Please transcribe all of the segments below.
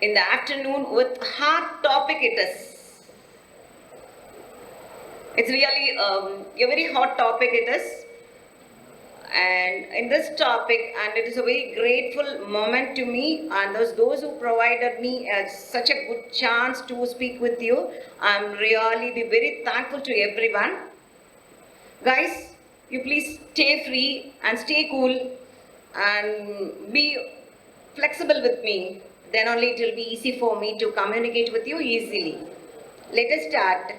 in the afternoon with hot topic it is. It's really um, a very hot topic it is. And in this topic, and it is a very grateful moment to me and those, those who provided me uh, such a good chance to speak with you. I'm really be very thankful to everyone. Guys, you please stay free and stay cool and be flexible with me. Then only it will be easy for me to communicate with you easily. Let us start.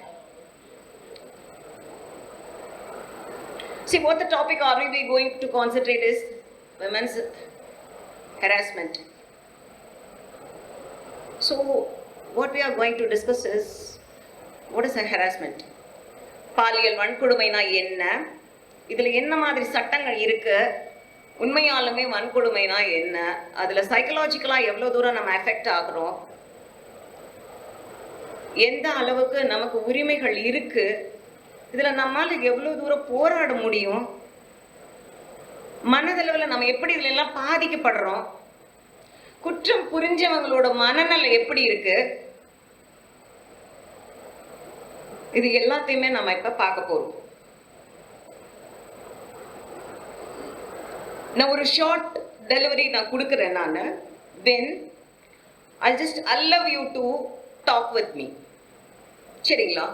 See, what the topic are we going to concentrate is women's harassment. So, what we are going to discuss is what is a harassment? பாலியல் வன்கொடுமைனா என்ன இதில் என்ன மாதிரி சட்டங்கள் இருக்குது உண்மையாலுமே வன்கொடுமைனா என்ன? அதில் சைக்கலாஜிக்கலாக எவ்வளோ தூரம் நம்ம எஃபெக்ட் ஆகிறோம்? எந்த அளவுக்கு நமக்கு உரிமைகள் இருக்கு? இதில் நம்மால் எவ்வளோ தூரம் போராட முடியும்? மனதளவில் நம்ம எப்படி இதுல எல்லாம் பாதிக்கப்படுறோம்? குற்றம் புரிஞ்சவங்களோட மனநிலை எப்படி இருக்கு? இது எல்லாத்தையுமே நம்ம இப்ப பார்க்க போறோம். நான் ஒரு ஷார்ட் டெலிவரி நான் கொடுக்குறேன் நான். Then I just allow you to talk with me சரிங்களா?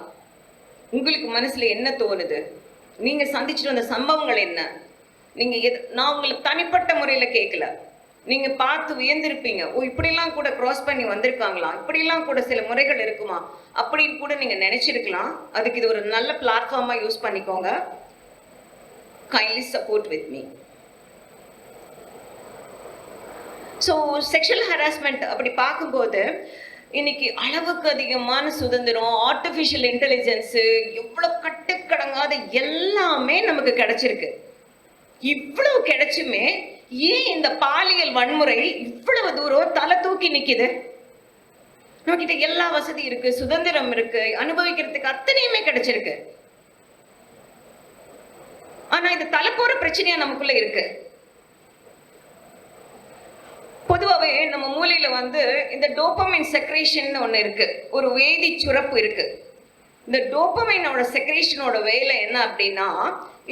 உங்களுக்கு மனசில் என்ன தோணுது? நீங்கள் சந்திச்சுட்டு வந்த சம்பவங்கள் என்ன? நீங்கள் எது நான் உங்களுக்கு தனிப்பட்ட முறையில் கேட்கல நீங்கள் பார்த்து உயர்ந்திருப்பீங்க ஓ இப்படிலாம் கூட க்ராஸ் பண்ணி வந்திருக்காங்களா? இப்படிலாம் கூட சில முறைகள் இருக்குமா? அப்படின்னு கூட நீங்கள் நினச்சிருக்கலாம். அதுக்கு இது ஒரு நல்ல பிளாட்ஃபார்மாக யூஸ் பண்ணிக்கோங்க. Kindly support with me so sexual harassment அப்படி பார்க்கும்போது இன்னைக்கு அளவுக்கு அதிகமான சுதந்திரம் ஆர்டிஃபிஷியல் இன்டெலிஜென்ஸு எவ்வளோ கட்டுக்கடங்காத எல்லாமே நமக்கு கிடைச்சிருக்கு. இவ்வளோ கிடைச்சுமே ஏன் இந்த பாலியல் வன்முறை இவ்வளவு தூரம் தலை தூக்கி நிற்கிது நம்மகிட்ட எல்லா வசதி இருக்கு சுதந்திரம் இருக்கு அனுபவிக்கிறதுக்கு அத்தனையுமே கிடைச்சிருக்கு. ஆனா இது தலை போற பிரச்சனையா நமக்குள்ள இருக்கு. பொதுவாகவே நம்ம மூலையில் வந்து இந்த டோப்பமைன் செக்ரேஷன் ஒன்று இருக்குது ஒரு வேதி சுரப்பு இருக்குது இந்த டோப்பமைனோட செக்ரேஷனோட வேலை என்ன அப்படின்னா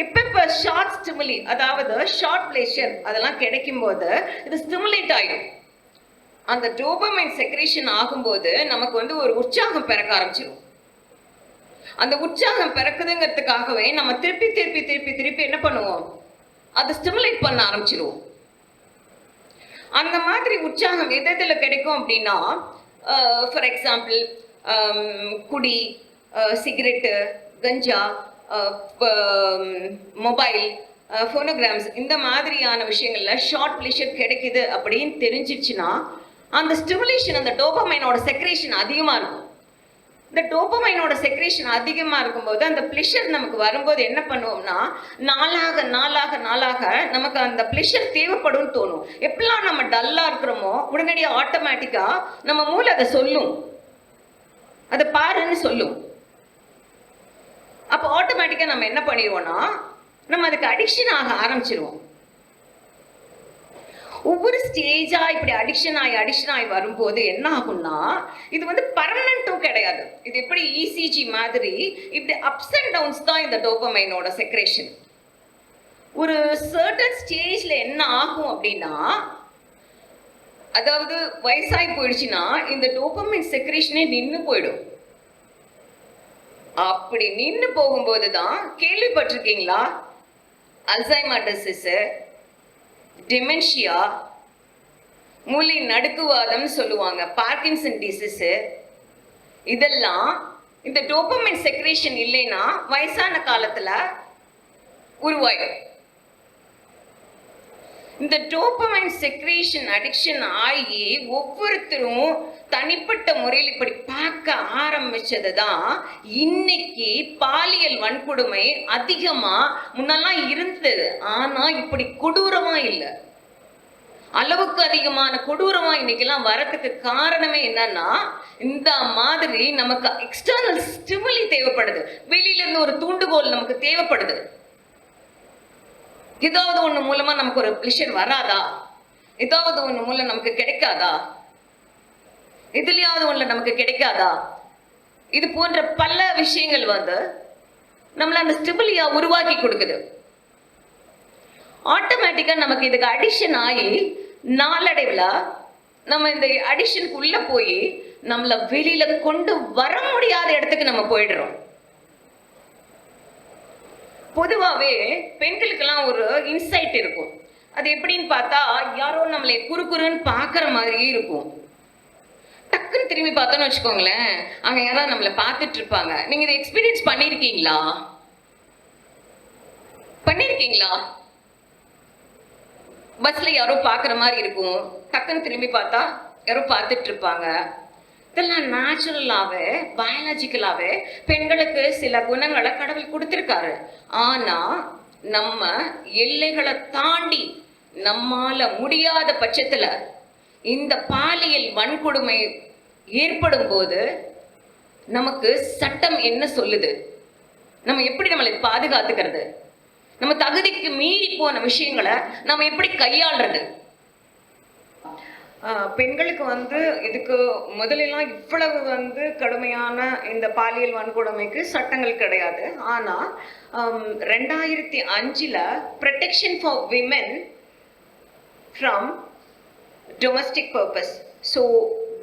இப்போ இப்போ ஷார்ட் ஸ்டிமுலி அதாவது ஷார்ட் பிளேஷர் அதெல்லாம் கிடைக்கும் போது இது ஸ்டிமுலேட் ஆகிடும் அந்த டோபமைன் செக்ரேஷன் ஆகும்போது நமக்கு வந்து ஒரு உற்சாகம் பிறக்க ஆரம்பிச்சிடும் அந்த உற்சாகம் பிறக்குதுங்கிறதுக்காகவே நம்ம திருப்பி திருப்பி திருப்பி திருப்பி என்ன பண்ணுவோம்? அதை ஸ்டிமுலேட் பண்ண ஆரம்பிச்சிருவோம். அந்த மாதிரி உற்சாகம் விதத்தில் எதில் கிடைக்கும் அப்படின்னா ஃபார் எக்ஸாம்பிள் குடி சிகரெட்டு கஞ்சா மொபைல் ஃபோனோகிராம்ஸ் இந்த மாதிரியான விஷயங்களில் ஷார்ட் ப்ளஷர் கிடைக்குது அப்படின்னு தெரிஞ்சிச்சுன்னா அந்த ஸ்டிமுலேஷன் அந்த டோபமைனோட செக்ரேஷன் அதிகமாக இருக்கும். இந்த டோப்பமைனோட செக்ரேஷன் அதிகமாக இருக்கும்போது அந்த பிளஷர் நமக்கு வரும்போது என்ன பண்ணுவோம்னா நாளாக நாளாக நாளாக நமக்கு அந்த பிளஷர் தேவைப்படும்னு தோணும். எப்படிலாம் நம்ம டல்லாக இருக்கிறோமோ உடனடியாக ஆட்டோமேட்டிக்காக நம்ம மூளை அதை சொல்லும். அதை பாருன்னு சொல்லும். அப்போ ஆட்டோமேட்டிக்காக நம்ம என்ன பண்ணிடுவோம்னா நம்ம அதுக்கு அடிக்ஷன் ஆக ஆரம்பிச்சிருவோம். ஒவ்வொரு ஸ்டேஜா இப்படி அடிக்ஷன் ஆகி அடிக்ஷன் ஆகி வரும்போது என்ன ஆகும்னா இது வந்து பர்மனண்ட்டும் கிடையாது. இது எப்படி இசிஜி மாதிரி இப்படி அப்ஸ் அண்ட் டவுன்ஸ் தான் இந்த டோபமைனோட செக்ரேஷன் ஒரு சர்டன் ஸ்டேஜ்ல என்ன ஆகும் அப்படின்னா அதாவது வயசாகி போயிடுச்சுன்னா இந்த டோபமைன் செக்ரேஷனே நின்று போயிடும். அப்படி நின்று போகும்போது தான் கேள்விப்பட்டிருக்கீங்களா? அல்சைமர் டிசீஸு டிமென்ஷியா மூளை நடுக்குவாதம்னு சொல்லுவாங்க. பார்க்கின்சன் டிசீஸு இதெல்லாம் இந்த டோப்பமைன் செக்ரேஷன் இல்லைன்னா வயசான காலத்துல உருவாயிடும். இந்த டோப்பமைன் செக்ரேஷன் அடிக்ஷன் ஆகி ஒவ்வொருத்தரும் தனிப்பட்ட முறையில் இப்படி பார்க்க ஆரம்பிச்சது தான் இன்னைக்கு பாலியல் வன்கொடுமை அதிகமா முன்னெல்லாம் இருந்தது. ஆனா இப்படி கொடூரமா இல்லை. அளவுக்கு அதிகமான கொடூரமா இன்னைக்கெல்லாம் வரத்துக்கு காரணமே என்னன்னா இந்த மாதிரி நமக்கு எக்ஸ்டர்னல் ஸ்டிமுலி தேவைப்படுது. வெளியில இருந்து ஒரு தூண்டுகோல் நமக்கு தேவைப்படுது. ஏதாவது ஒன்று மூலமாக நமக்கு ஒரு பிளஷர் வராதா? ஏதாவது ஒன்று மூலம் நமக்கு கிடைக்காதா? இதுலையாவது ஒன்று நமக்கு கிடைக்காதா? இது போன்ற பல விஷயங்கள் வந்து நம்மளை அந்த ஸ்டெபிலியா உருவாக்கி கொடுக்குது. ஆட்டோமேட்டிக்காக நமக்கு இதுக்கு அடிஷன் ஆகி நாளடைவில் நம்ம இந்த அடிஷனுக்கு உள்ளே போய் நம்மளை வெளியில் கொண்டு வர முடியாத இடத்துக்கு நம்ம போயிடுறோம். பொதுவாகவே பெண்களுக்கெல்லாம் ஒரு இன்சைட் இருக்கும். அது எப்படின்னு பார்த்தா யாரோ நம்மளை குறுக்குறுன்னு பார்க்குற மாதிரியே இருக்கும். டக்குன்னு திரும்பி பார்த்தோன்னு வச்சுக்கோங்களேன். அங்கே யாராவது நம்மளை பார்த்துட்டு இருப்பாங்க. நீங்கள் இதை எக்ஸ்பீரியன்ஸ் பண்ணியிருக்கீங்களா பண்ணியிருக்கீங்களா பஸ்ஸில் யாரோ பார்க்குற மாதிரி இருக்கும். டக்குன்னு திரும்பி பார்த்தா யாரோ பார்த்துட்டு இருப்பாங்க. இதெல்லாம் நேச்சுரலாகவே பயாலஜிக்கலாகவே பெண்களுக்கு சில குணங்களை கடவுள் கொடுத்துருக்காரு. ஆனா நம்ம எல்லைகளை தாண்டி நம்மால முடியாத பட்சத்துல இந்த பாலியல் வன்கொடுமை ஏற்படும் போது நமக்கு சட்டம் என்ன சொல்லுது? நம்ம எப்படி நம்மளை பாதுகாத்துக்கிறது? நம்ம தகுதிக்கு மீறி போன விஷயங்களை நம்ம எப்படி கையாளுறது? பெண்களுக்கு வந்து இதுக்கு முதலெல்லாம் இவ்வளவு வந்து கடுமையான இந்த பாலியல் வன்கொடுமைக்கு சட்டங்கள் கிடையாது. ஆனால் ரெண்டாயிரத்தி அஞ்சில் protection for women from domestic purpose so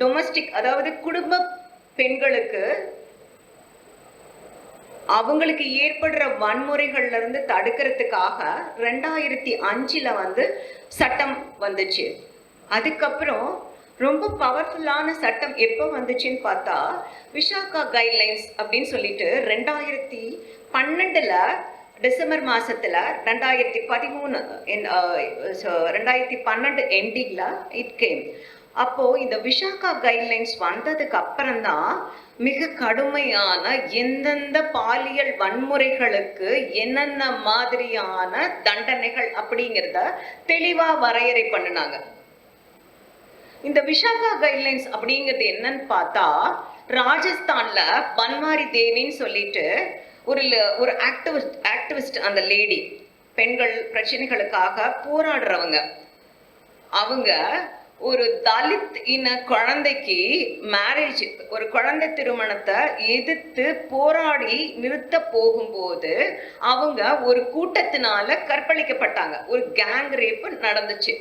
domestic அதாவது குடும்ப பெண்களுக்கு அவங்களுக்கு ஏற்படுற வன்முறைகள்ல இருந்து தடுக்கிறதுக்காக ரெண்டாயிரத்தி அஞ்சில் வந்து சட்டம் வந்துச்சு. அதுக்கப்புறம் ரொம்ப பவர்ஃபுல்லான சட்டம் எப்போ வந்துச்சுன்னு பார்த்தா விஷாகா கைட்லைன்ஸ் அப்படின்னு சொல்லிட்டு ரெண்டாயிரத்தி பன்னெண்டில் டிசம்பர் மாதத்தில் ரெண்டாயிரத்தி பதிமூணு என் ரெண்டாயிரத்தி பன்னெண்டு எண்டிங்கில் இட் கேம் அப்போது இந்த விஷாகா கைட்லைன்ஸ் வந்ததுக்கு அப்புறம்தான் மிக கடுமையான எந்தெந்த பாலியல் வன்முறைகளுக்கு என்னென்ன மாதிரியான தண்டனைகள் அப்படிங்கிறத தெளிவாக வரையறை பண்ணினாங்க. இந்த விஷாகா கைட்லைன்ஸ் அப்படிங்கிறது என்னன்னு பார்த்தா ராஜஸ்தான்ல பன்வாரி தேவின்னு சொல்லிட்டு ஒரு ஒரு ஆக்டிவிஸ்ட் ஆக்டிவிஸ்ட் அந்த லேடி பெண்கள் பிரச்சனைகளுக்காக போராடுறவங்க. அவங்க ஒரு தலித் இன குழந்தைக்கு மேரேஜ் ஒரு குழந்தை திருமணத்தை எதிர்த்து போராடி நிறுத்த போகும்போது அவங்க ஒரு கூட்டத்தினால கற்பழிக்கப்பட்டாங்க. ஒரு கேங் ரேப் நடந்துச்சு.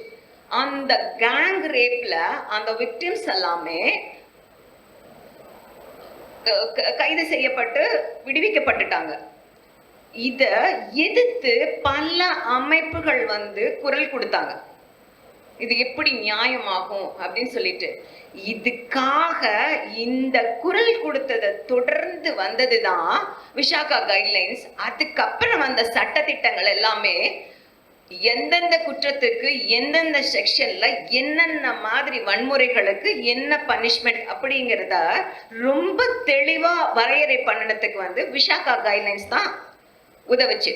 அந்த கேங் ரேப்ல அந்த விக்டிம்ஸ் எல்லாமே கைது செய்யப்பட்டு விடுவிக்கப்பட்டுட்டாங்க. இத எதிர்த்து பல அமைப்புகள் வந்து குரல் கொடுத்தாங்க. இது எப்படி நியாயமாகும் அப்படின்னு சொல்லிட்டு. இதுக்காக இந்த குரல் கொடுத்ததை தொடர்ந்து வந்ததுதான் விஷாகா கைட்லைன்ஸ் அதுக்கப்புறம் வந்த சட்டதிட்டங்கள் எல்லாமே எந்தெந்த குற்றத்துக்கு எந்தெந்த செக்ஷன்ல என்னென்ன மாதிரி வன்முறைகளுக்கு என்ன பனிஷ்மெண்ட் அப்படிங்கிறத ரொம்ப தெளிவா வரையறை பண்ணினதுக்கு வந்து விஷாகா கைட்லைன்ஸ் தான் உதவுச்சு.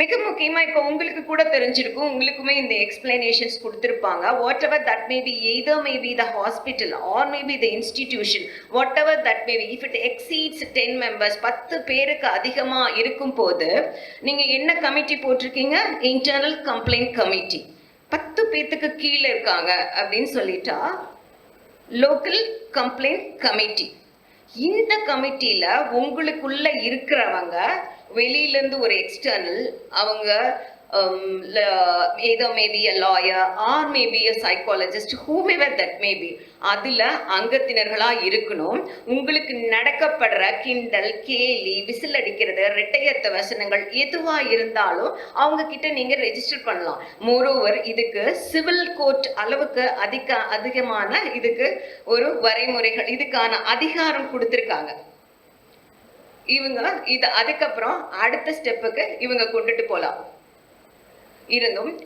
மிக முக்கியமாக இப்போ உங்களுக்கு கூட தெரிஞ்சிருக்கும் உங்களுக்குமே இந்த எக்ஸ்பிளனேஷன்ஸ் கொடுத்துருப்பாங்க. Whatever that may be either may be the hospital or may be the institution whatever that may be if it exceeds ten members பத்து பேருக்கு அதிகமாக இருக்கும் போது நீங்கள் என்ன கமிட்டி போட்டிருக்கீங்க? இன்டர்னல் கம்ப்ளைண்ட் கமிட்டி பத்து பேத்துக்கு கீழே இருக்காங்க அப்படின்னு சொல்லிட்டா லோக்கல் கம்ப்ளைண்ட் கமிட்டி இந்த கமிட்டியில் உங்களுக்குள்ள இருக்கிறவங்க வெளியில இருந்து ஒரு எக்ஸ்டர்னல் அவங்க ஏதோ maybe a lawyer or maybe a psychologist whomever that maybe அதுல அங்கத்தினர்களா இருக்கணும். உங்களுக்கு நடக்கப்படுற கிண்டல் கேலி விசில் அடிக்கிறது ரெட்டையத்த வசனங்கள் எதுவா இருந்தாலும் அவங்க கிட்ட நீங்க ரெஜிஸ்டர் பண்ணலாம். மோரோவர் இதுக்கு சிவில் கோர்ட் அளவுக்கு அதிக அதிகமான இதுக்கு ஒரு வரைமுறைகள் இதுக்கான அதிகாரம் கொடுத்திருக்காங்க. இவங்க இது அதுக்கப்புறம் அடுத்த ஸ்டெப்புக்கு இவங்க கொண்டுட்டு போகலாம் இருந்தும்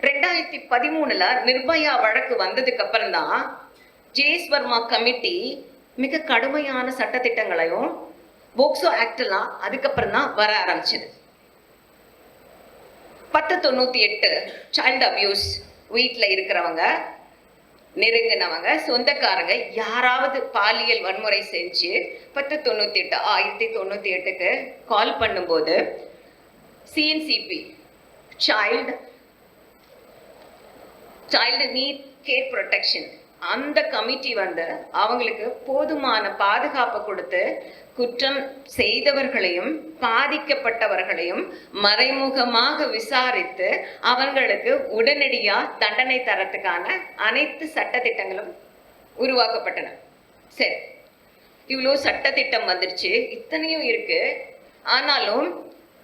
ரெண்டாயிரத்தி பதிமூணுல நிர்பயா வழக்கு வந்ததுக்கு அப்புறம் தான் ஜேஸ் கமிட்டி மிக கடுமையான சட்டத்திட்டங்களையும் போக்சோ ஆக்டெல்லாம் அதுக்கப்புறம் தான் வர ஆரம்பிச்சது. பத்து தொண்ணூத்தி எட்டு சைல்டு அபியூஸ் வீட்டில் இருக்கிறவங்க நெருங்கினவங்க சொந்தக்காரங்க யாராவது பாலியல் வன்முறை செஞ்சு பத்து தொண்ணூத்தி எட்டு ஆயிரத்தி தொண்ணூத்தி எட்டுக்கு கால் பண்ணும்போது CNCP child child need care protection அந்த கமிட்டி வந்து அவங்களுக்கு போதுமான பாதுகாப்பு கொடுத்து குற்றம் செய்தவர்களையும் பாதிக்கப்பட்டவர்களையும் மறைமுகமாக விசாரித்து அவங்களுக்கு உடனடியா தண்டனை தரத்துக்கான அனைத்து சட்டத்திட்டங்களும் உருவாக்கப்பட்டன. சரி இவ்வளோ சட்டத்திட்டம் வந்துருச்சு இத்தனையும் இருக்கு. ஆனாலும்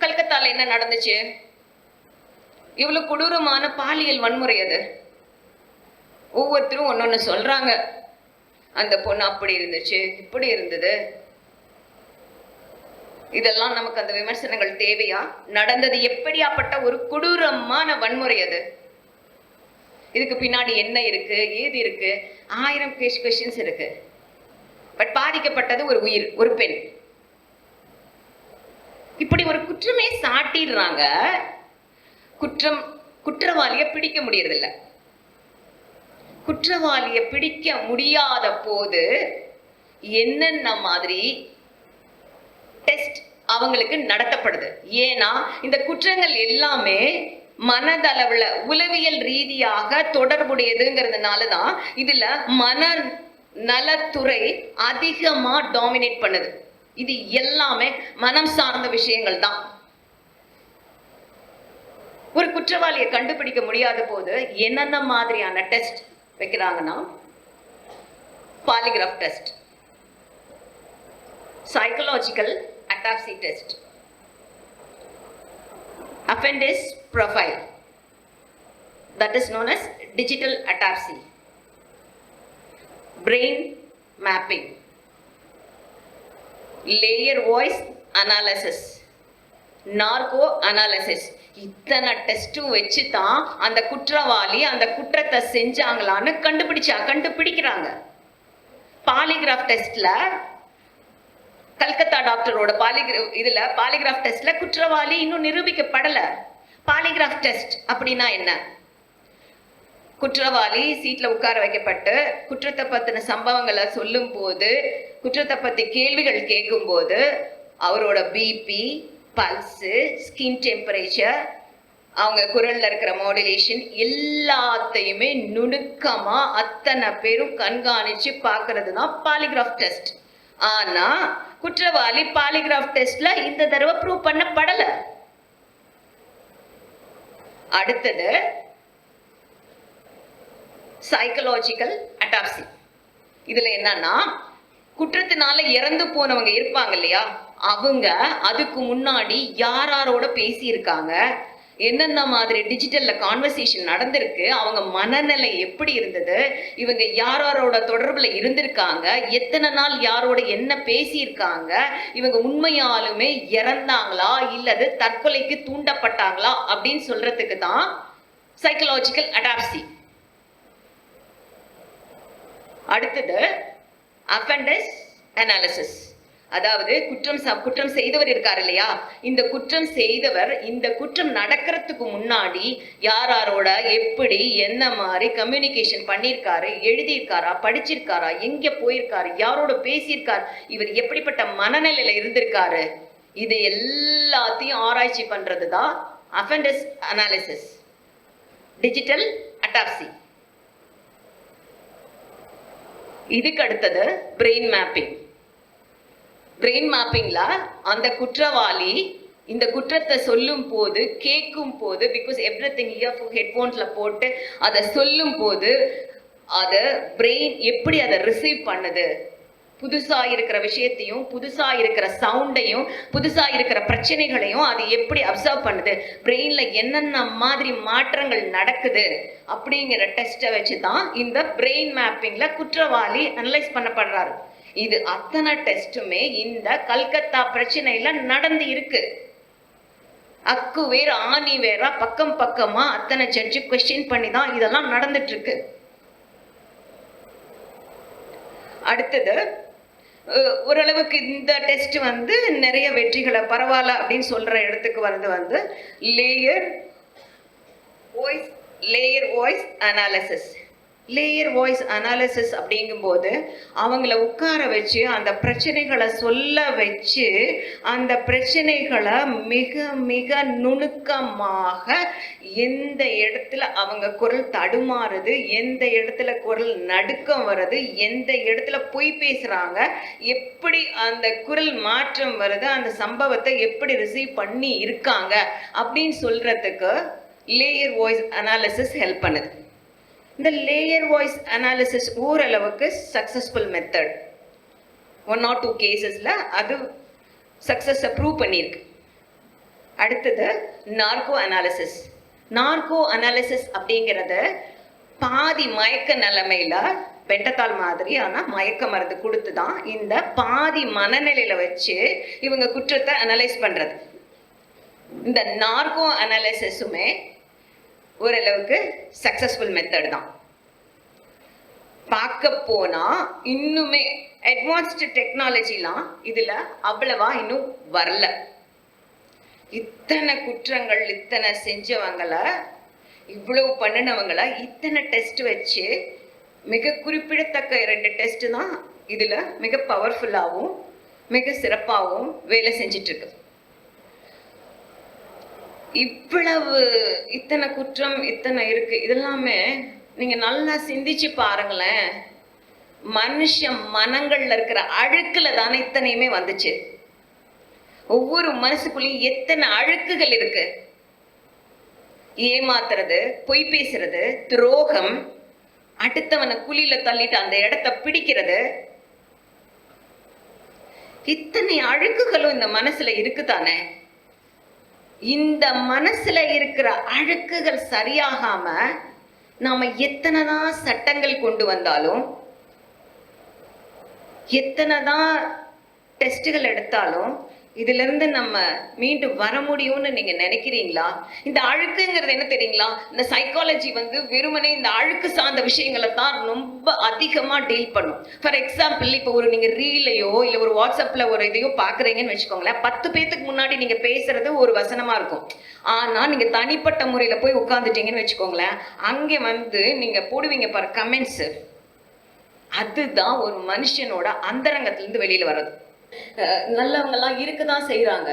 கல்கத்தால என்ன நடந்துச்சு? இவ்வளவு கொடூரமான பாலியல் வன்முறை அது. ஒவ்வொருத்தரும் ஒன்னொன்னு சொல்றாங்க. அந்த பொண்ணு அப்படி இருந்துச்சு இப்படி இருந்தது. இதெல்லாம் நமக்கு அந்த விமர்சனங்கள் தேவையா? நடந்தது எப்படியாப்பட்ட ஒரு கொடூரமான வன்முறை அது? இதுக்கு பின்னாடி என்ன இருக்கு? ஏது இருக்கு? ஆயிரம் கொஷின்ஸ் இருக்கு. பட் பாதிக்கப்பட்டது ஒரு உயிர் ஒரு பெண். இப்படி ஒரு குற்றமே சாட்டிடுறாங்க. குற்றம் குற்றவாளியை பிடிக்க முடியறதில்லை. குற்றவாளியை பிடிக்க முடியாத போது என்னென்ன மாதிரி டெஸ்ட் அவங்களுக்கு நடத்தப்படுது? ஏன்னா இந்த குற்றங்கள் எல்லாமே மனதளவுல உளவியல் ரீதியாக தொடர்புடையதுங்கிறதுனால தான் இதுல மன நலத்துறை அதிகமா டாமினேட் பண்ணுது. இது எல்லாமே மனம் சார்ந்த விஷயங்கள் தான். ஒரு குற்றவாளியை கண்டுபிடிக்க முடியாத போது என்னென்ன மாதிரியான test வைக்கிறாங்கன்னா polygraph test psychological autopsy test appendix profile that is known as digital autopsy brain mapping layer voice analysis narco analysis இத்தனை டெஸ்ட்டும் வச்சு தான் அந்த குற்றவாளி அந்த குற்றத்தை செஞ்சாங்களான்னு கண்டுபிடிச்சா கண்டுபிடிக்கிறாங்க. பாலிகிராஃப் டெஸ்ட்ல கல்கத்தா டாக்டரோட பாலிகிரா இதுல பாலிகிராஃப் டெஸ்ட்ல குற்றவாளி இன்னும் நிரூபிக்கப்படல. பாலிகிராஃப் டெஸ்ட் அப்படின்னா என்ன? குற்றவாளி சீட்ல உட்கார வைக்கப்பட்டு குற்றத்தை பத்தின சம்பவங்களை சொல்லும் போது குற்றத்தை பத்தி கேள்விகள் கேட்கும்போது அவரோட பிபி பல்ஸு ஸ்கின் டெம்பரேச்சர் அவங்க குரலில் இருக்கிற மாடுலேஷன் எல்லாத்தையுமே நுணுக்கமாக அத்தனை பேரும் கண்காணித்து பார்க்கறது தான் பாலிகிராஃப் டெஸ்ட் ஆனால் குற்றவாளி பாலிகிராஃப் டெஸ்ட்டில் இந்த தடவை ப்ரூவ் பண்ணப்படலை. அடுத்தது சைக்கலாஜிக்கல் அட்டாப்சி இதில் என்னன்னா குற்றத்தினால இறந்து போனவங்க இருப்பாங்க இல்லையா? அவங்க அதுக்கு முன்னாடி யார் யாரோட பேசியிருக்காங்க? என்னென்ன மாதிரி டிஜிட்டலில் கான்வர்சேஷன் நடந்திருக்கு? அவங்க மனநிலை எப்படி இருந்தது? இவங்க யார் யாரோட தொடர்பில் இருந்திருக்காங்க? எத்தனை நாள் யாரோட என்ன பேசியிருக்காங்க? இவங்க உண்மையாலுமே இறந்தாங்களா? இல்லது தற்கொலைக்கு தூண்டப்பட்டாங்களா? அப்படின்னு சொல்றதுக்கு தான் சைக்கலாஜிக்கல் அடாப்சி அடுத்தது அஃபண்டஸ் அனாலிசிஸ் அதாவது குற்றம் குற்றம் செய்தவர் இருக்கார் இல்லையா? இந்த குற்றம் செய்தவர் இந்த குற்றம் நடக்கிறதுக்கு முன்னாடி யார் யாரோட எப்படி என்ன மாதிரி கம்யூனிகேஷன் பண்ணியிருக்காரு எழுதியிருக்காரா படிச்சிருக்காரா எங்க போயிருக்காரு யாரோட பேசியிருக்காரு இவர் எப்படிப்பட்ட மனநிலையில இருந்திருக்காரு? இது எல்லாத்தையும் ஆராய்ச்சி பண்றது தான் அஃபெண்டஸ் அனாலிசிஸ் டிஜிட்டல் அட்டாப்சி இதுக்கு அடுத்தது பிரெயின் மேப்பிங் பிரெயின் மேப்பிங்ல அந்த குற்றவாளி இந்த குற்றத்தை சொல்லும் போது கேட்கும் போது பிகாஸ் எவ்ரி திங் இயர் ஹெட்ஃபோன்ஸ்ல போட்டு அதை சொல்லும் போது அதை பிரெயின் எப்படி அதை ரிசீவ் பண்ணுது? புதுசா இருக்கிற விஷயத்தையும் புதுசா இருக்கிற சவுண்டையும் புதுசா இருக்கிற பிரச்சனைகளையும் அது எப்படி அப்சர்வ் பண்ணுது? பிரெயின்ல என்னென்ன மாதிரி மாற்றங்கள் நடக்குது? அப்படிங்கிற டெஸ்ட்டை வச்சு தான் இந்த பிரெயின் மேப்பிங்ல குற்றவாளி அனலைஸ் பண்ணப்படுறாரு. இது அத்தனை டெஸ்ட்டுமே இந்த கல்கத்தா பிரச்சனையில நடந்து இருக்கு. அக்கு வேற ஆணி வேற பக்கம் பக்கமா அத்தனை ஜட்ஜு கொஸ்டின் பண்ணி தான் இதெல்லாம் நடந்துட்டு இருக்கு அடுத்தது ஓரளவுக்கு இந்த டெஸ்ட் வந்து நிறைய வெற்றிகளை பரவாயில்ல அப்படின்னு சொல்ற இடத்துக்கு வந்து வந்து layer voice layer voice analysis layer voice analysis அப்படிங்கும்போது அவங்கள உட்கார வச்சு அந்த பிரச்சனைகளை சொல்ல வச்சு அந்த பிரச்சனைகளை மிக மிக நுணுக்கமாக எந்த இடத்துல அவங்க குரல் தடுமாறுது எந்த இடத்துல குரல் நடுக்கம் வருது எந்த இடத்துல பொய் பேசுகிறாங்க எப்படி அந்த குரல் மாற்றம் வருது அந்த சம்பவத்தை எப்படி ரிசீவ் பண்ணி இருக்காங்க அப்படின்னு சொல்றதுக்கு லேயர் வாய்ஸ் அனாலிசிஸ் ஹெல்ப் பண்ணுது. இந்த லேயர் வாய்ஸ் அனாலிசிஸ் ஓரளவுக்கு successful method one or two கேசஸில் அது சக்ஸஸை ப்ரூவ் பண்ணியிருக்கு. அடுத்தது நார்கோ அனாலிசிஸ் நார்கோ அனாலிசிஸ் அப்படிங்கிறத பாதி மயக்க நிலைமையில் பெட்டத்தால் மாதிரி ஆனால் மயக்க மருந்து கொடுத்து தான் இந்த பாதி மனநிலையில் வச்சு இவங்க குற்றத்தை அனலைஸ் பண்ணுறது இந்த நார்கோ அனாலிசிஸுமே ஓரளவுக்கு சக்ஸஸ்ஃபுல் மெத்தட் தான். பார்க்க போனா இன்னுமே அட்வான்ஸ்டு டெக்னாலஜிலாம் இதில் அவ்வளவா இன்னும் வரல. இத்தனை குற்றங்கள் இத்தனை செஞ்சவங்கள இவ்வளவு பண்ணினவங்களை இத்தனை டெஸ்ட் வச்சு மிக குறிப்பிடத்தக்க ரெண்டு டெஸ்ட் தான் இதில் மிக பவர்ஃபுல்லாகவும் மிக சிறப்பாகவும் வேலை செஞ்சிட்ருக்கு இவ்வளவு இத்தனை குற்றம் இத்தனை இருக்கு இதெல்லாமே நீங்க நல்லா சிந்திச்சு பாருங்களேன். மனுஷ மனங்கள்ல இருக்கிற அழுக்குல தானே இத்தனையுமே வந்துச்சு. ஒவ்வொரு மனசுக்குள்ளேயும் எத்தனை அழுக்குகள் இருக்கு. ஏமாத்துறது பொய் பேசுறது துரோகம் அடுத்தவனை குழியில தள்ளிட்டு அந்த இடத்த பிடிக்கிறது. இத்தனை அழுக்குகளும் இந்த மனசுல இருக்குதானே? இந்த மனசுல இருக்கிற அழுக்குகள் சரியாகாம நாம எத்தனைதான் சட்டங்கள் கொண்டு வந்தாலும் எத்தனைதான் டெஸ்ட்டுகள் எடுத்தாலும் இதுல இருந்து நம்ம மீண்டும் வர முடியும்னு நீங்க நினைக்கிறீங்களா? இந்த அழுக்குங்கிறது என்ன தெரியுங்களா? இந்த சைக்காலஜி வந்து வெறுமனே இந்த அழுக்கு சார்ந்த விஷயங்களை தான் ரொம்ப அதிகமா டீல் பண்ணும். ஃபார் எக்ஸாம்பிள் இப்போ ஒரு நீங்க ரீலையோ இல்லை ஒரு வாட்ஸ்அப்ல ஒரு இதையோ பாக்குறீங்கன்னு வச்சுக்கோங்களேன் பத்து பேத்துக்கு முன்னாடி நீங்க பேசுறது ஒரு வசனமா இருக்கும். ஆனா நீங்க தனிப்பட்ட முறையில போய் உட்காந்துட்டீங்கன்னு வச்சுக்கோங்களேன் அங்கே வந்து நீங்க போடுவீங்க பாரு கமெண்ட்ஸ் அதுதான் ஒரு மனுஷனோட அந்தரங்கத்திலிருந்து வெளியில வர்றது. அஹ் இருக்க தான் செய்கிறாங்க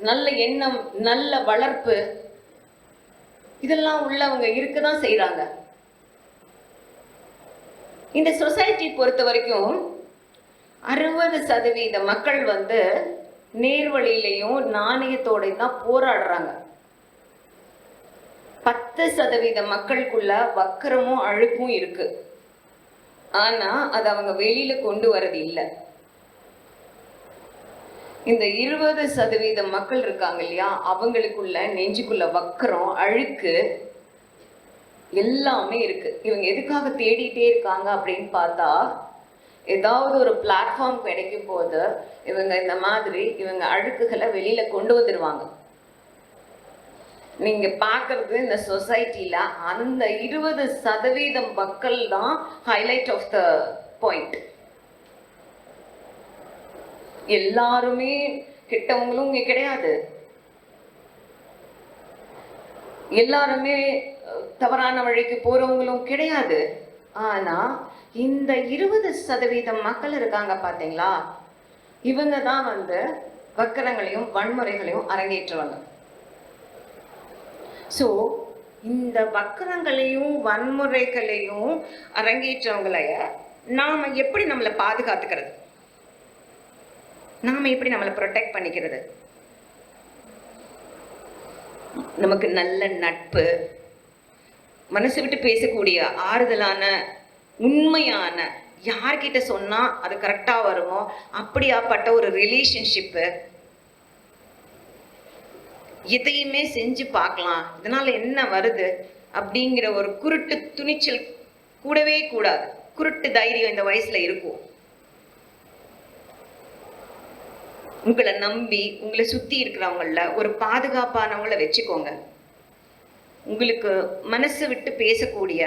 நல்ல எண்ணம் நல்ல வளர்ப்பு இதெல்லாம் உள்ளவங்க இருக்கதான் செய்கிறாங்க இந்த சொசைட்டி பொறுத்த வரைக்கும் அறுபது சதவீத மக்கள் வந்து நேர்வழியிலையும் நாணயத்தோடையும் தான் போராடுறாங்க. பத்து சதவீத மக்களுக்குள்ள வக்கரமும் அழுக்கும் இருக்கு. ஆனா அது அவங்க வெளியில கொண்டு வரது இல்லை. இந்த இருபது சதவீத மக்கள் இருக்காங்க இல்லையா? அவங்களுக்குள்ள நெஞ்சுக்குள்ள வக்கரம் அழுக்கு எல்லாமே இருக்கு. இவங்க எதுக்காக தேடிட்டே இருக்காங்க அப்படின்னு பார்த்தா ஏதாவது ஒரு பிளாட்ஃபார்ம் கிடைக்கும் போது இவங்க இந்த மாதிரி இவங்க அழுக்குகளை வெளியில கொண்டு வந்துருவாங்க. நீங்க பாக்குறது இந்த சொசைட்டில அந்த இருபது சதவீதம் மக்கள் தான் ஹைலைட் ஆஃப் த பாயிண்ட் எல்லாருமே கெட்டவங்களும் இங்க கிடையாது. எல்லாருமே தவறான வழிக்கு போறவங்களும் கிடையாது. ஆனா இந்த இருபது சதவீதம் மக்கள் இருக்காங்க பாத்தீங்களா? இவங்க தான் வந்து வக்கரங்களையும் வன்முறைகளையும் அரங்கேற்றுவாங்க. ஸோ இந்த வக்கரங்களையும் வன்முறைகளையும் அரங்கேற்றவங்களைய நாம எப்படி நம்மளை பாதுகாத்துக்கிறது? நாம் எப்படி நம்மளை ப்ரொடெக்ட் பண்ணிக்கிறது? நமக்கு நல்ல நட்பு மனசு விட்டு பேசக்கூடிய ஆறுதலான உண்மையான யார்கிட்ட சொன்னால் அது கரெக்டாக வருமோ? அப்படியாப்பட்ட ஒரு ரிலேஷன்ஷிப்பு எதையுமே செஞ்சு பார்க்கலாம். இதனால் என்ன வருது? அப்படிங்கிற ஒரு குருட்டு துணிச்சல் கூடவே கூடாது. குருட்டு தைரியம் இந்த வயசில் இருக்கும். உங்களை நம்பி உங்களை சுத்தி இருக்கிறவங்கள ஒரு பாதுகாப்பானவங்கள வச்சுக்கோங்க. உங்களுக்கு மனசு விட்டு பேசக்கூடிய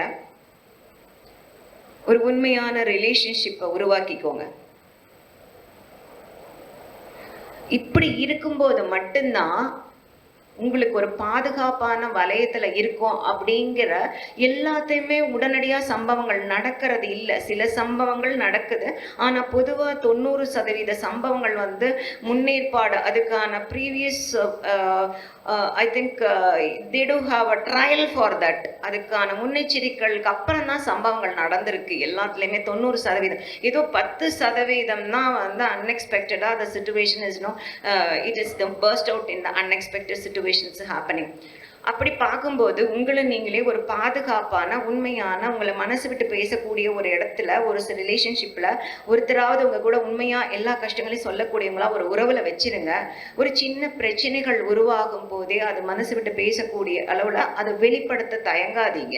ஒரு உண்மையான ரிலேஷன்ஷிப்பை உருவாக்கிக்கோங்க. இப்படி இருக்கும்போது மட்டும்தான் உங்களுக்கு ஒரு பாதுகாப்பான வலயத்துல இருக்கும் அப்படிங்கிற எல்லாத்தையுமே உடனடியா சம்பவங்கள் நடக்கிறது இல்லை. சில சம்பவங்கள் நடக்குது. ஆனா பொதுவா தொண்ணூறு சதவீத சம்பவங்கள் வந்து முன்னேற்பாடு அதுக்கான previous I think it'd to have a trial for that அதுக்கான முன்னெச்சரிக்கைகளுக்கு அப்புறம் தான் சம்பவங்கள் நடந்திருக்கு. எல்லாத்துலேயுமே தொண்ணூறு சதவீதம். ஏதோ பத்து சதவீதம் தான் வந்து அன்எக்ஸ்பெக்டடாக the situation is no it is the first out in the unexpected situations happening அப்படி பார்க்கும்போது உங்களை நீங்களே ஒரு பாதுகாப்பான உண்மையான உங்களை மனசு விட்டு பேசக்கூடிய ஒரு இடத்துல ஒரு ரிலேஷன்ஷிப்பில் ஒருத்தராவது உங்க கூட உண்மையா எல்லா கஷ்டங்களையும் சொல்லக்கூடியவங்களா ஒரு உறவுல வச்சிருங்க. ஒரு சின்ன பிரச்சனைகள் உருவாகும் போதே அது மனசு விட்டு பேசக்கூடிய அளவுல அதை வெளிப்படுத்த தயங்காதீங்க.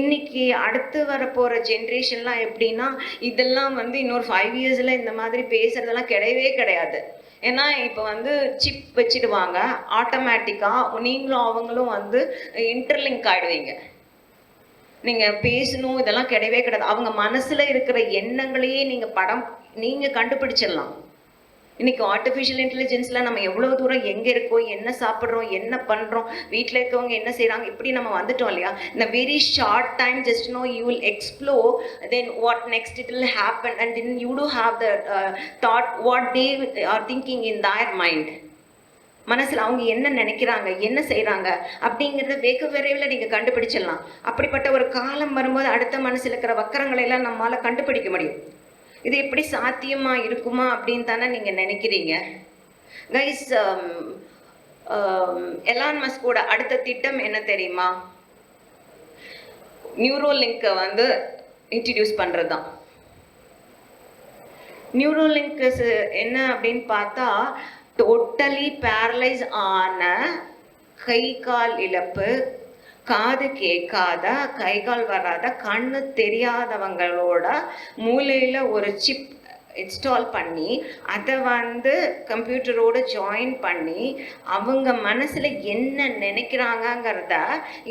இன்னைக்கு அடுத்து வரப்போற ஜென்ரேஷன்லாம் எப்படின்னா இதெல்லாம் வந்து இன்னொரு ஃபைவ் இயர்ஸ்ல இந்த மாதிரி பேசுறதெல்லாம் கிடையவே கிடையாது. ஏன்னா இப்போ வந்து சிப் வச்சிடுவாங்க. ஆட்டோமேட்டிக்காக நீங்களும் அவங்களும் வந்து இன்டர்லிங்க் ஆயிடுவீங்க. நீங்க பேசணும் இதெல்லாம் கிடையவே கிடையாது. அவங்க மனசுல இருக்கிற எண்ணங்களையே நீங்க படம் நீங்க கண்டுபிடிச்சிடலாம். இன்னைக்கு ஆர்டிஃபிஷியல் இன்டெலிஜென்ஸில் நம்ம எவ்வளவு தூரம் எங்க இருக்கோம் என்ன சாப்பிட்றோம் என்ன பண்றோம் வீட்டில் இருக்கவங்க என்ன செய்கிறாங்க இப்படி நம்ம வந்துட்டோம் இல்லையா? இந்த very short time just no you will explore then what next it will happen and then you do have the thought what they are thinking in their mind மனசுல அவங்க என்ன நினைக்கிறாங்க என்ன செய்கிறாங்க அப்படிங்கிறத வெகு விரைவில் நீங்க கண்டுபிடிச்சிடலாம். அப்படிப்பட்ட ஒரு காலம் வரும்போது அடுத்த மனசுல இருக்கிற வக்கரங்களை எல்லாம் நம்மளால் கண்டுபிடிக்க முடியும். இது எப்படி சாத்தியமா இருக்குமா அப்படின்னு தானே நீங்க நினைக்கிறீங்க. கைஸ் எலான் மஸ்கோட அடுத்த திட்டம் என்ன தெரியுமா? நியூரோ லிங்கை வந்து இன்ட்ரடியூஸ் பண்ணுறது தான் நியூரோ என்ன அப்படின்னு பார்த்தா டோட்டலி பேரலைஸ் ஆன கை கால் இழப்பு காது கேட்காத கை கால் வராத கண்ணு தெரியாதவங்களோட மூளையில் ஒரு சிப் இன்ஸ்டால் பண்ணி அதை வந்து கம்ப்யூட்டரோட ஜாயின் பண்ணி அவங்க மனசில் என்ன நினைக்கிறாங்கங்கிறத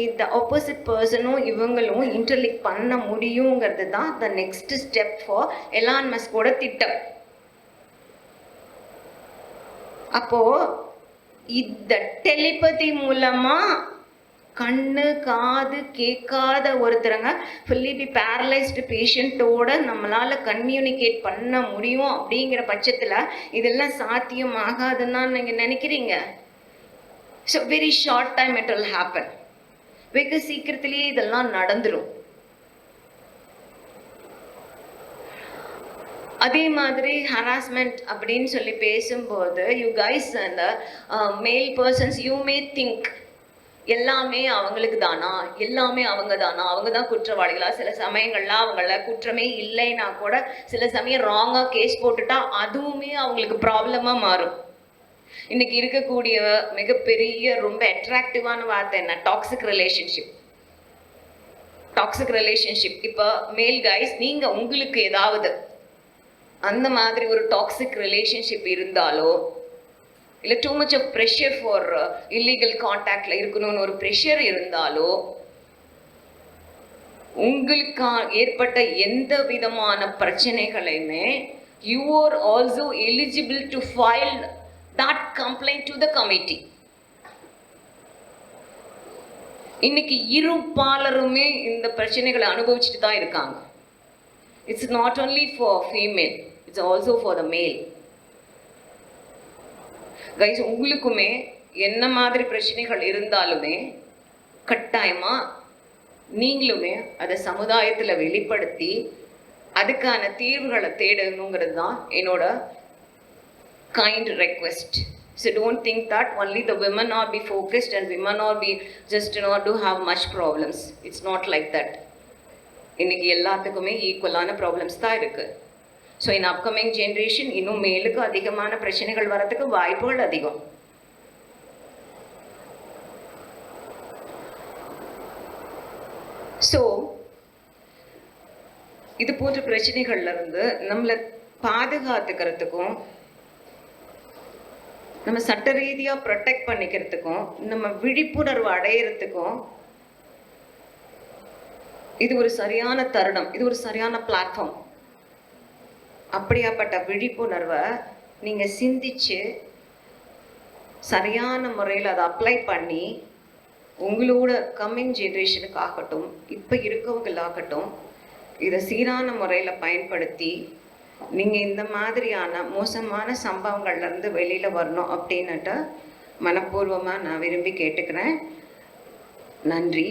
இந்த ஆப்போசிட் பர்சனும் இவங்களும் இன்டர்லிக் பண்ண முடியுங்கிறது தான் the next step for Elon மஸ்கோட திட்டம். அப்போ இந்த டெலிபதி மூலமா கண்ணு காது கேட்காத ஒருத்தரங்க. ஃபுல்லி பி பேரலைஸ்டு பேஷண்ட்டோட நம்மளால கம்யூனிகேட் பண்ண முடியும் அப்படிங்கிற பட்சத்தில் இதெல்லாம் சாத்தியம் ஆகாதுன்னு நீங்கள் நினைக்கிறீங்க? So very short time it will happen வெகு சீக்கிரத்திலேயே இதெல்லாம் நடந்துரும். அதே மாதிரி ஹராஸ்மெண்ட் அப்படின்னு சொல்லி பேசும்போது யூ கைஸ் அந்த மேல் பர்சன்ஸ் யூ மே திங்க் எல்லாமே அவங்களுக்கு தானா? எல்லாமே அவங்க தானா? அவங்க தான் குற்றவாளிகளா? சில சமயங்கள்லாம் அவங்கள குற்றமே இல்லைன்னா கூட சில சமயம் ராங்காக கேஸ் போட்டுட்டா அதுவுமே அவங்களுக்கு ப்ராப்ளமாக மாறும். இன்னைக்கு இருக்கக்கூடிய மிகப்பெரிய ரொம்ப அட்ராக்டிவான வார்த்தை என்ன? டாக்ஸிக் ரிலேஷன்ஷிப் டாக்ஸிக் ரிலேஷன்ஷிப் இப்போ மேல் கைஸ் நீங்கள் உங்களுக்கு ஏதாவது அந்த மாதிரி ஒரு டாக்ஸிக் ரிலேஷன்ஷிப் இருந்தாலோ இல்லை too much of pressure for illegal காண்டாக்டில் இருக்கணும்னு ஒரு ப்ரெஷர் இருந்தாலோ உங்களுக்கா ஏற்பட்ட எந்த விதமான பிரச்சனைகளையுமே you are also eligible to file that complaint to the committee இன்னைக்கு இரு பாலருமே இந்த பிரச்சனைகளை அனுபவிச்சுட்டு தான் இருக்காங்க. It's not only for female it's also for the male guys உங்களுக்குமே என்ன மாதிரி பிரச்சனைகள் இருந்தாலுமே கட்டாயமா நீங்களுமே அதை சமுதாயத்துல வெளிப்படுத்தி அதுக்கான தீர்வுகளை தேடணுங்கிறது தான் என்னோட kind request So don't think that only the women are be focused and women are be just you know do have much problems. It's not like that. இன்னைக்கு எல்லாத்துக்குமே ஈக்குவலான ப்ராப்ளம்ஸ் தான் இருக்கு ஸோ இன் அப்கமிங் ஜென்ரேஷன் இன்னும் மேலுக்கு அதிகமான பிரச்சனைகள் வரத்துக்கு வாய்ப்புகள் அதிகம். ஸோ இது போன்ற பிரச்சனைகள்ல இருந்து நம்மளை பாதுகாத்துக்கிறதுக்கும் நம்ம சட்ட ரீதியாக ப்ரொடெக்ட் பண்ணிக்கிறதுக்கும் நம்ம விழிப்புணர்வு அடையிறதுக்கும் இது ஒரு சரியான தருணம். இது ஒரு சரியான பிளாட்ஃபார்ம் அப்படியாப்பட்ட விழிப்புணர்வை நீங்கள் சிந்திச்சு சரியான முறையில் அதை அப்ளை பண்ணி உங்களோட கம்மிங் ஜென்ரேஷனுக்காகட்டும் இப்போ இருக்கவங்களாகட்டும் இதை சீரான முறையில் பயன்படுத்தி நீங்கள் இந்த மாதிரியான மோசமான சம்பவங்கள்லேருந்து வெளியில் வரணும் அப்படின்னுட்டு மனப்பூர்வமாக நான் விரும்பி கேட்டுக்கிறேன். நன்றி.